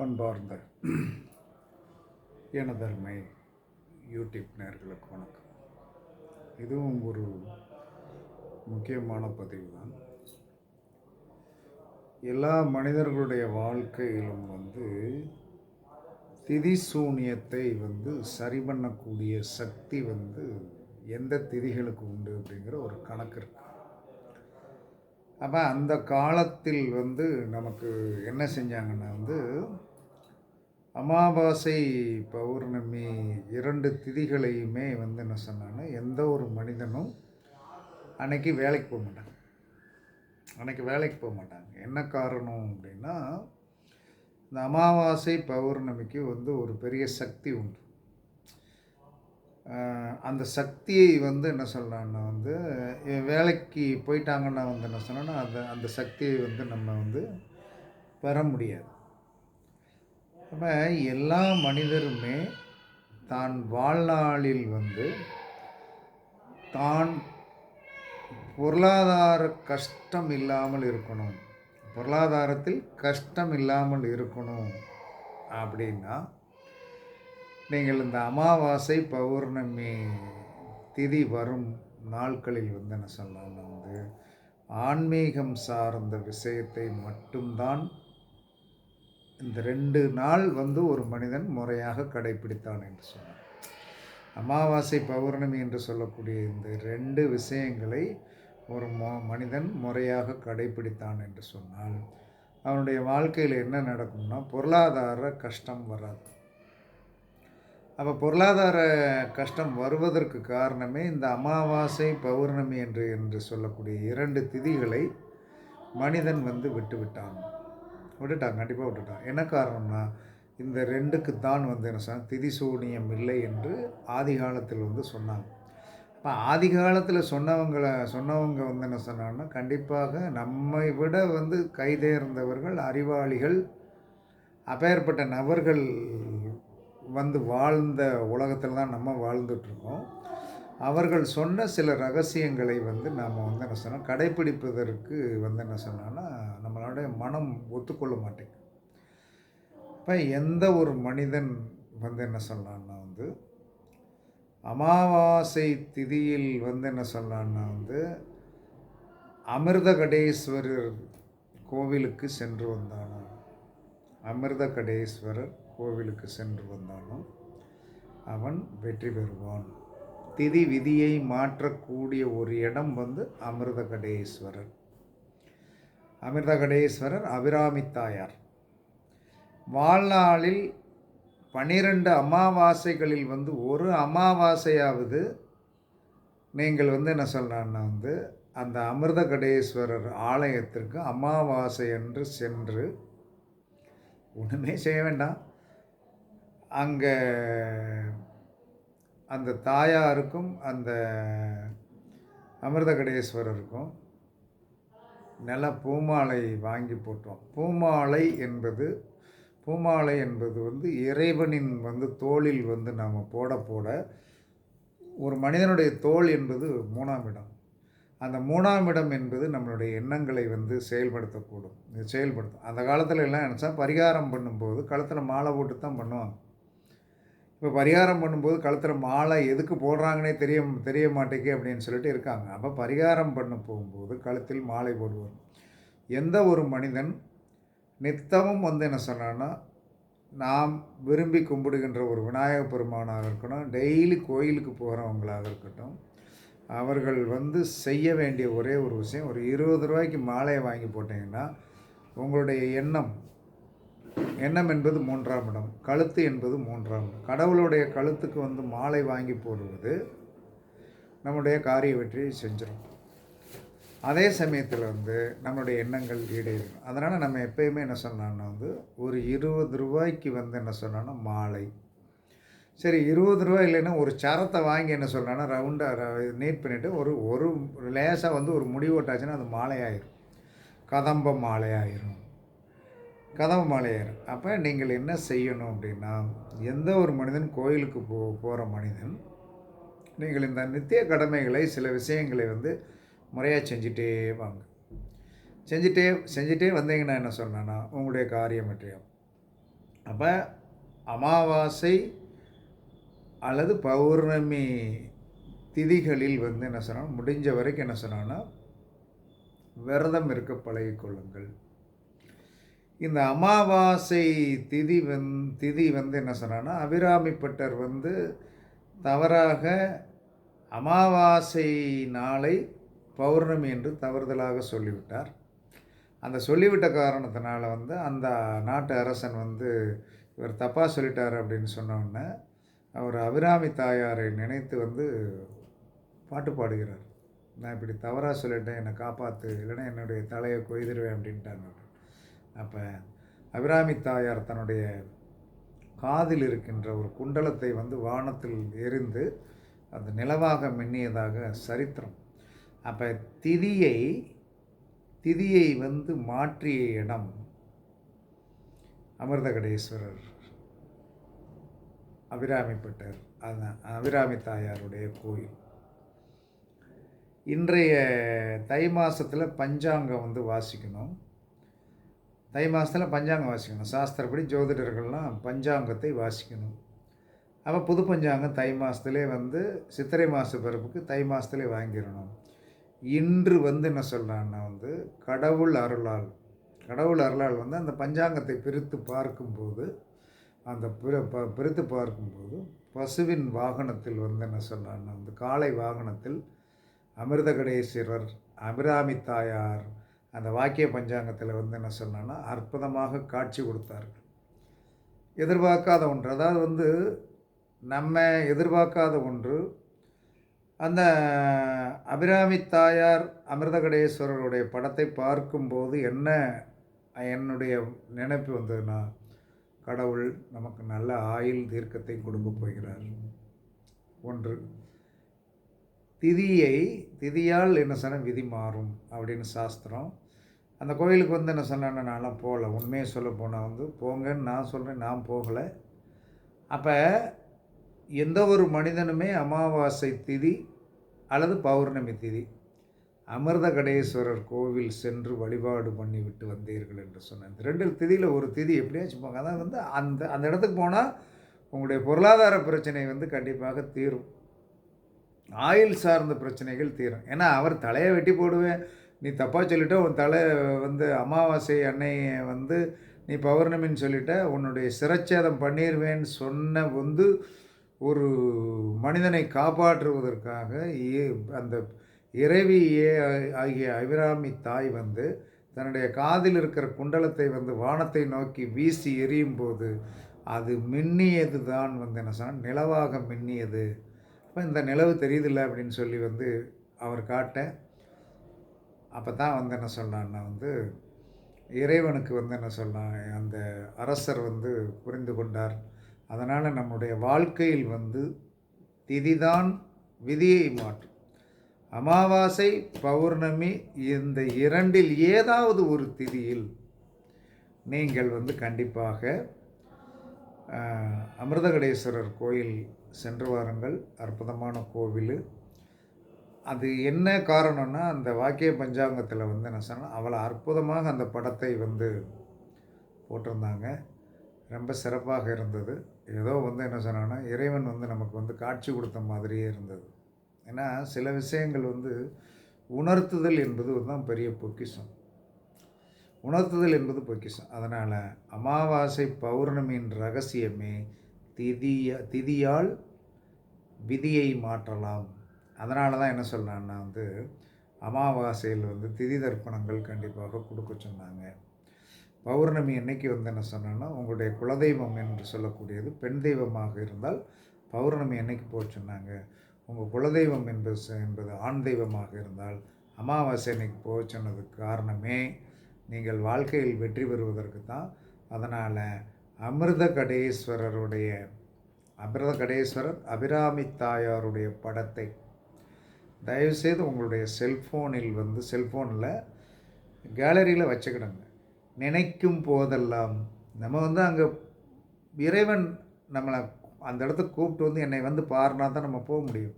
அன்பார்ந்த எனதர்மை யூடியூப் நேர்களுக்கு வணக்கம். இதுவும் ஒரு முக்கியமான பதிவு தான் எல்லா மனிதர்களுடைய வாழ்க்கையிலும் வந்து திதி சூனியத்தை வந்து சரி பண்ணக்கூடிய சக்தி வந்து எந்த திதிகளுக்கு உண்டு அப்படிங்கிற ஒரு கணக்கு இருக்கு. அப்போ அந்த காலத்தில் வந்து நமக்கு என்ன செஞ்சாங்கன்னா வந்து அமாவாசை பௌர்ணமி இரண்டு திதிகளையுமே வந்து என்ன சொன்னாங்கன்னா எந்த ஒரு மனிதனும் அன்னைக்கு வேலைக்கு போக மாட்டாங்க. அன்னைக்கு வேலைக்கு போக மாட்டாங்க. என்ன காரணம் அப்படின்னா இந்த அமாவாசை பௌர்ணமிக்கு வந்து ஒரு பெரிய சக்தி உண்டு. அந்த சக்தியை வந்து என்ன சொல்லலான்னா வந்து வேலைக்கு போயிட்டாங்கன்னா வந்து என்ன சொன்னோன்னா அந்த அந்த சக்தியை வந்து நம்ம வந்து பெற முடியாது. அப்போ எல்லா மனிதருமே தான் வாழ்நாளில் வந்து தான் பொருளாதார கஷ்டம் இல்லாமல் இருக்கணும். பொருளாதாரத்தில் கஷ்டம் இல்லாமல் இருக்கணும் அப்படின்னா நீங்கள் இந்த அமாவாசை பௌர்ணமி திதி வரும் நாட்களில் வந்து என்ன சொல்லலாம்னா வந்து ஆன்மீகம் சார்ந்த விஷயத்தை மட்டும்தான் இந்த ரெண்டு நாள் வந்து ஒரு மனிதன் முறையாக கடைபிடித்தான் என்று சொன்னார். அமாவாசை பௌர்ணமி என்று சொல்லக்கூடிய இந்த ரெண்டு விஷயங்களை ஒரு மனிதன் முறையாக கடைபிடித்தான் என்று சொன்னால் அவனுடைய வாழ்க்கையில் என்ன நடக்கும்னா பொருளாதார கஷ்டம் வராது. அப்போ பொருளாதார கஷ்டம் வருவதற்கு காரணமே இந்த அமாவாசை பௌர்ணமி என்று என்று சொல்லக்கூடிய இரண்டு திதிகளை மனிதன் வந்து விட்டு விட்டான் விட்டுட்டான் கண்டிப்பாக விட்டுட்டான் என்ன காரணம்னா இந்த ரெண்டுக்கு தான் வந்து என்ன சொன்ன திதி சூனியம் இல்லை என்று ஆதி காலத்தில் வந்து சொன்னாங்க. இப்போ ஆதி காலத்தில் சொன்னவங்களை சொன்னவங்க வந்து என்ன சொன்னாங்கன்னா கண்டிப்பாக நம்மை விட வந்து கைதேர்ந்தவர்கள் அறிவாளிகள் அப்பேற்பட்ட நபர்கள் வந்து வாழ்ந்த உலகத்தில் தான் நம்ம வாழ்ந்துட்டுருக்கோம் அவர்கள் சொன்ன சில ரகசியங்களை வந்து நாம் வந்து என்ன சொன்னால் கடைப்பிடிப்பதற்கு வந்து என்ன சொன்னோன்னா நம்மளுடைய மனம் ஒத்துக்கொள்ள மாட்டேங்குது. இப்போ எந்த ஒரு மனிதன் வந்து என்ன சொல்லலான்னா வந்து அமாவாசை திதியில் வந்து என்ன சொல்லலான்னா வந்து அமிர்தகடேஸ்வரர் கோவிலுக்கு சென்று வந்தானோ அமிர்தகடேஸ்வரர் கோவிலுக்கு சென்று வந்தானோ அவன் வெற்றி பெறுவான். திதி விதியை மாற்றக்கூடிய ஒரு இடம் வந்து அமிர்தகடேஸ்வரர். அமிர்தகடேஸ்வரர் அபிராமி தாயார் வாழ்நாளில் பனிரெண்டு அமாவாசைகளில் வந்து ஒரு அமாவாசையாவது நீங்கள் வந்து என்ன சொல்கிறான்னா வந்து அந்த அமிர்தகடேஸ்வரர் ஆலயத்திற்கு அமாவாசை என்று சென்று ஒன்றுமே செய்ய வேண்டாம். அங்கே அந்த தாயாருக்கும் அந்த அமிர்தகடேஸ்வரருக்கும் நல்ல பூமாலை வாங்கி போட்டோம். பூமாலை என்பது பூமாலை என்பது வந்து இறைவனின் வந்து தோளில் வந்து நாம் போட போட ஒரு மனிதனுடைய தோல் என்பது மூணாம் இடம். அந்த மூணாம் இடம் என்பது நம்மளுடைய எண்ணங்களை வந்து செயல்படுத்தக்கூடும். இது செயல்படுத்தும். அந்த காலத்துல எல்லாம் நினச்சா பரிகாரம் பண்ணும்போது கழுத்தில் மாலை போட்டு தான் பண்ணுவாங்க. இப்போ பரிகாரம் பண்ணும்போது கழுத்தில் மாலை எதுக்கு போடுறாங்கன்னே தெரிய தெரிய மாட்டேங்கு அப்படின்னு சொல்லிட்டு இருக்காங்க. அப்போ பரிகாரம் பண்ண போகும்போது கழுத்தில் மாலை போடுவார் எந்த ஒரு மனிதன் நித்தமும் வந்து என்ன சொன்னான்னா நாம் விரும்பி கும்பிடுகின்ற ஒரு விநாயக பெருமானாக இருக்கட்டும் டெய்லி கோயிலுக்கு போகிறவங்களாக இருக்கட்டும் அவர்கள் வந்து செய்ய வேண்டிய ஒரே ஒரு விஷயம் ஒரு இருபது ரூபாய்க்கு மாலையை வாங்கி போட்டிங்கன்னா உங்களுடைய எண்ணம் எண்ணம் என்பது மூன்றாம் இடம் கழுத்து என்பது மூன்றாம் இடம். கடவுளுடைய கழுத்துக்கு வந்து மாலை வாங்கி போடுவது நம்முடைய காரிய வெற்றியை செஞ்சிடும் அதே சமயத்தில் வந்து நம்மளுடைய எண்ணங்கள் ஈடேறும் அதனால் நம்ம எப்பயுமே என்ன சொன்னோம்னா வந்து ஒரு இருபது ரூபாய்க்கு வந்து என்ன சொன்னோன்னா மாலை. சரி இருபது ரூபாய் இல்லைன்னா ஒரு சரத்தை வாங்கி என்ன சொல்கிறேன்னா ரவுண்டாக நீட் பண்ணிவிட்டு ஒரு ஒரு லேசாக வந்து ஒரு முடி ஓட்டாச்சுன்னா அது மாலையாயிரும். கதம்ப மாலையாயிரும். கதம்ப மாலையாயிரும் அப்போ நீங்கள் என்ன செய்யணும் அப்படின்னா எந்த ஒரு மனிதன் கோயிலுக்கு போ போகிற மனிதன் நீங்கள் இந்த நித்திய கடமைகளை சில விஷயங்களை வந்து முறையாக செஞ்சுட்டே வாங்க. செஞ்சுட்டே செஞ்சுட்டே வந்தீங்கன்னா என்ன சொன்னேன்னா உங்களுடைய காரியம் வெற்றியாகும். அப்போ அமாவாசை அல்லது பௌர்ணமி திதிகளில் வந்து என்ன சொன்னால் முடிஞ்ச வரைக்கும் என்ன சொன்னான்னா விரதம் இருக்க பழகிக்கொள்ளுங்கள். இந்த அமாவாசை திதி வந் திதி வந்து என்ன சொன்னான்னா அபிராமிப்பட்டர் வந்து தவறாக அமாவாசை நாளை பௌர்ணமி என்று தவறுதலாக சொல்லிவிட்டார். அந்த சொல்லிவிட்ட காரணத்தினால வந்து அந்த நாட்டு அரசன் வந்து இவர் தப்பாக சொல்லிட்டார் அப்படின்னு சொன்னோடனே அவர் அபிராமி தாயாரை நினைத்து வந்து பாட்டு பாடுகிறார். நான் இப்படி தவறாக சொல்லிட்டேன் என்னை காப்பாற்று இல்லைன்னா என்னுடைய தலையை கொய்திருவேன் அப்படின்ட்டாங்க அப்போ அபிராமி தாயார் தன்னுடைய காதில் இருக்கின்ற ஒரு குண்டலத்தை வந்து வானத்தில் எரிந்து அது நிலவாக மின்னியதாக சரித்திரம். அப்போ திதியை திதியை வந்து மாற்றிய இடம் அமிர்தகடேஸ்வரர். அபிராமிப்பட்டர் அதுதான் அபிராமி தாயாருடைய கோயில். இன்றைய தை மாதத்தில் பஞ்சாங்கம் வந்து வாசிக்கணும். தை மாதத்தில் பஞ்சாங்கம் வாசிக்கணும். சாஸ்திரப்படி ஜோதிடர்கள்லாம் பஞ்சாங்கத்தை வாசிக்கணும். அப்போ புது பஞ்சாங்கம் தை மாதத்துலேயே வந்து சித்திரை மாத பிறப்புக்கு தை மாதத்துலேயே வாங்கிடணும். இன்று வந்து என்ன சொல்கிறான்னா வந்து கடவுள் அருளால் கடவுள் அருளால் வந்து அந்த பஞ்சாங்கத்தை பிரித்து பார்க்கும்போது அந்த பிற ப பிரித்து பார்க்கும்போது பசுவின் வாகனத்தில் வந்து என்ன சொல்கிறான்னா வந்து காலை வாகனத்தில் அமிர்தகடேஸ்வரர் அபிராமி தாயார் அந்த வாக்கிய பஞ்சாங்கத்தில் வந்து என்ன சொன்னான்னா அற்புதமாக காட்சி கொடுத்தார்கள் எதிர்பார்க்காத ஒன்று. அதாவது வந்து நம்ம எதிர்பார்க்காத ஒன்று. அந்த அபிராமி தாயார் அமிர்தகடேஸ்வரருடைய படத்தை பார்க்கும்போது என்ன என்னுடைய நினைப்பு வந்ததுன்னா கடவுள் நமக்கு நல்ல ஆயுள் தீர்க்கத்தை கொடுக்க போகிறார். ஒன்று. திதியை திதியால் என்ன சொன்ன விதி மாறும் அப்படின்னு சாஸ்திரம் அந்த கோயிலுக்கு வந்து என்ன சொன்னேன்னா நான்லாம் போகல. உண்மையை சொல்ல போனால் வந்து போங்கன்னு நான் சொல்கிறேன் நான் போகலை. அப்போ எந்த ஒரு மனிதனுமே அமாவாசை திதி அல்லது பௌர்ணமி திதி அமிர்த கடேஸ்வரர் கோவில் சென்று வழிபாடு பண்ணி விட்டு வந்தீர்கள் என்று சொன்னேன். இந்த ரெண்டு திதியில் ஒரு திதி எப்படியாச்சும் போங்க. அதான் வந்து அந்த அந்த இடத்துக்கு போனால் உங்களுடைய பொருளாதார பிரச்சனை வந்து கண்டிப்பாக தீரும். ஆயில் சார்ந்த பிரச்சனைகள் தீரும். ஏன்னா அவர் தலையை வெட்டி போடுவேன் நீ தப்பாக சொல்லிட்ட உன் தலை வந்து அமாவாசை அன்னையை வந்து நீ பௌர்ணமின்னு சொல்லிட்ட உன்னுடைய சிரச்சேதம் பண்ணிடுவேன்னு சொன்ன வந்து ஒரு மனிதனை காப்பாற்றுவதற்காக அந்த இறைவி ஆகிய அபிராமி தாய் வந்து தன்னுடைய காதில் இருக்கிற குண்டலத்தை வந்து வானத்தை நோக்கி வீசி எரியும் போது அது மின்னியது தான் வந்து என்ன சொன்னால் நிலவாக மின்னியது. இப்போ இந்த நிலவு தெரியுதில்ல அப்படின்னு சொல்லி வந்து அவர் காட்ட அப்போ தான் வந்து என்ன சொன்னான்னா வந்து இறைவனுக்கு வந்து என்ன சொன்னான் அந்த அரசர் வந்து புரிந்து கொண்டார். அதனால் நம்முடைய வாழ்க்கையில் வந்து திதிதான் விதியை மாற்றும். அமாவாசை பௌர்ணமி இந்த இரண்டில் ஏதாவது ஒரு திதியில் நீங்கள் வந்து கண்டிப்பாக அமிர்தகடேஸ்வரர் கோயில் சென்று வாருங்கள். அற்புதமான கோவில். அது என்ன காரணம்னா அந்த வாக்கிய பஞ்சாங்கத்தில் வந்து என்ன சொன்னால் அவ்வளோ அற்புதமாக அந்த படத்தை வந்து போட்டிருந்தாங்க. ரொம்ப சிறப்பாக இருந்தது. ஏதோ வந்து என்ன சொன்னான்னா இறைவன் வந்து நமக்கு வந்து காட்சி கொடுத்த மாதிரியே இருந்தது. ஏன்னா சில விஷயங்கள் வந்து உணர்த்துதல் என்பது தான் பெரிய பொக்கிஷம். உணர்த்துதல் என்பது பொக்கிஷம். அதனால் அமாவாசை பௌர்ணமியின் ரகசியமே திதிய திதியால் விதியை மாற்றலாம். அதனால தான் என்ன சொல்கிறேன்னா வந்து அமாவாசையில் வந்து திதி தர்ப்பணங்கள் கண்டிப்பாக கொடுக்க சொன்னாங்க. பௌர்ணமி என்னைக்கு வந்து என்ன சொன்னோன்னா உங்களுடைய குலதெய்வம் என்று சொல்லக்கூடியது பெண் தெய்வமாக இருந்தால் பௌர்ணமி என்னைக்கு போக சொன்னாங்க. உங்கள் குலதெய்வம் என்பது என்பது ஆண் தெய்வமாக இருந்தால் அமாவாசை அன்னைக்கு போக சொன்னதுக்கு காரணமே நீங்கள் வாழ்க்கையில் வெற்றி பெறுவதற்கு தான். அதனால் அமிர்த கடேஸ்வரருடைய அமிர்த கடேஸ்வரர் அபிராமி தாயாருடைய படத்தை தயவுசெய்து உங்களுடைய செல்ஃபோனில் வந்து செல்ஃபோனில் கேலரியில் வச்சுக்கிடுங்க. நினைக்கும் போதெல்லாம் நம்ம வந்து அங்கே இறைவன் நம்மளை அந்த இடத்த கூப்பிட்டு வந்து என்னை வந்து பாருனா தான் நம்ம போக முடியும்.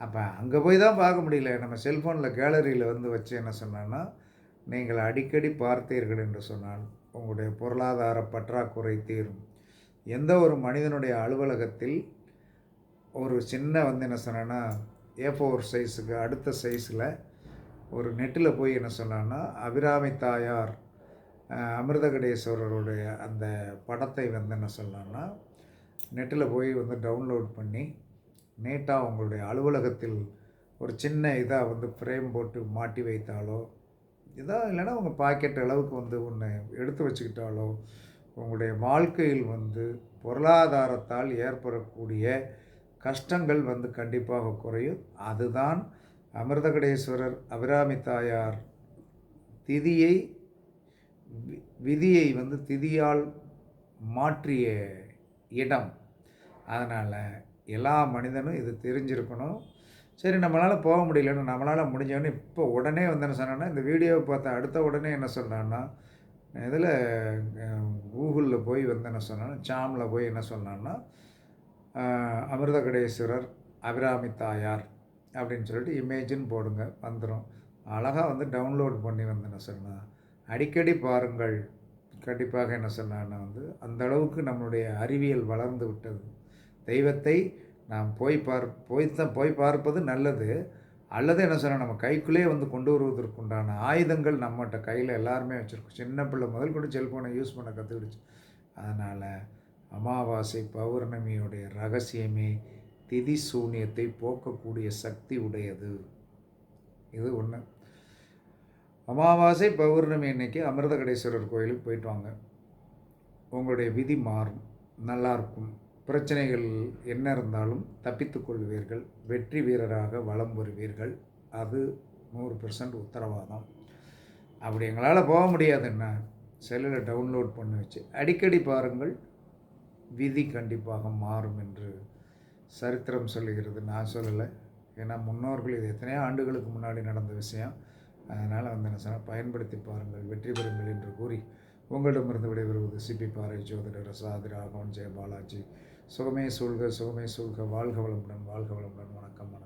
அப்போ அங்கே போய் தான் பார்க்க முடியல. நம்ம செல்ஃபோனில் கேலரியில் வந்து வச்சு என்ன சொன்னோன்னா நீங்கள் அடிக்கடி பார்த்தீர்கள் என்று சொன்னால் உங்களுடைய பொருளாதார பற்றாக்குறை தீரும். எந்த ஒரு மனிதனுடைய அலுவலகத்தில் ஒரு சின்ன வந்து என்ன சொன்னேன்னா ஏ ஃபோர் சைஸுக்கு அடுத்த சைஸில் ஒரு நெட்டில் போய் என்ன சொன்னான்னா அபிராமி தாயார் அமிர்தகடேஸ்வரருடைய அந்த படத்தை வந்து என்ன சொல்லலாம்னா நெட்டில் போய் வந்து டவுன்லோட் பண்ணி நீட்டாக உங்களுடைய அலுவலகத்தில் ஒரு சின்ன இதாக வந்து ஃப்ரேம் போட்டு மாட்டி வைத்தாலோ இதாக இல்லைன்னா உங்கள் பாக்கெட் அளவுக்கு வந்து ஒன்று எடுத்து வச்சுக்கிட்டாலோ உங்களுடைய வாழ்க்கையில் வந்து பொருளாதாரத்தால் ஏற்படக்கூடிய கஷ்டங்கள் வந்து கண்டிப்பாக குறையும். அதுதான் அமிர்தகடேஸ்வரர் அபிராமி தாயார் திதியை வி- விதியை வந்து திதியால் மாற்றிய இடம். அதனால் எல்லா மனிதனும் இது தெரிஞ்சிருக்கணும். சரி நம்மளால் போக முடியலன்னு நம்மளால் முடிஞ்சவொடனே இப்போ உடனே வந்து என்ன சொன்னேன்னா இந்த வீடியோவை பார்த்தா அடுத்த உடனே என்ன சொன்னான்னா இதில் கூகுளில் போய் வந்து என்ன சொன்னான்னா சாமில் போய் என்ன சொன்னான்னா அமிர்த அமிர்தகடேஸ்வரர் அபிராமி தாயார் அப்படின்னு சொல்லிட்டு இமேஜின்னு போடுங்க வந்துடும் அழகாக வந்து டவுன்லோட் பண்ணி வந்து என்ன சொன்னால் அடிக்கடி பாருங்கள். கண்டிப்பாக என்ன சொன்னான்னா வந்து அந்த அளவுக்கு நம்மளுடைய அறிவியல் வளர்ந்து விட்டது. தெய்வத்தை நாம் போய் பார் போய் தான் போய் பார்ப்பது நல்லது. அல்லது என்ன சொன்னால் நம்ம கைக்குள்ளே வந்து கொண்டு வருவதற்குண்டான ஆயுதங்கள் நம்மகிட்ட கையில் எல்லாருமே வச்சுருக்கோம் சின்ன பிள்ளை முதல் கொண்டு செல்ஃபோனை யூஸ் பண்ண கற்றுக்கிடுச்சு அதனால் அமாவாசை பௌர்ணமியுடைய ரகசியமே திதி சூனியத்தை போக்கக்கூடிய சக்தி உடையது. இது ஒன்று அமாவாசை பௌர்ணமி அன்னைக்கு அமிர்தகடேஸ்வரர் கோயிலுக்கு போயிட்டு வாங்க. உங்களுடைய விதி மாறும். நல்லாயிருக்கும் பிரச்சனைகள் என்ன இருந்தாலும் தப்பித்துக்கொள்வீர்கள் வெற்றி வீரராக வலம் வருவீர்கள். அது நூறு பெர்சன்ட் உத்தரவாதம். அப்படி எங்களால் போக முடியாதுன்னா செல்லில் டவுன்லோட் பண்ணி வச்சு அடிக்கடி பாருங்கள். விதி கண்டிப்பாக மாறும் என்று சரித்திரம் சொல்லுகிறது. நான் சொல்லலை. ஏன்னா முன்னோர்கள் இது எத்தனையோ ஆண்டுகளுக்கு முன்னாடி நடந்த விஷயம். அதனால் வந்து என்ன சொன்னால் பயன்படுத்தி பாருங்கள் வெற்றி பெறுங்கள் என்று கூறி உங்களிடமிருந்து விடைபெறுவது சிபி பாறை ஜோதிடர் சாதி ராகவன் ஜெய பாலாஜி சுகமே சூழ்க சுகமே சூழ்க. வாழ்க வளமுடன் வாழ்க வளமுடன். வணக்கம்.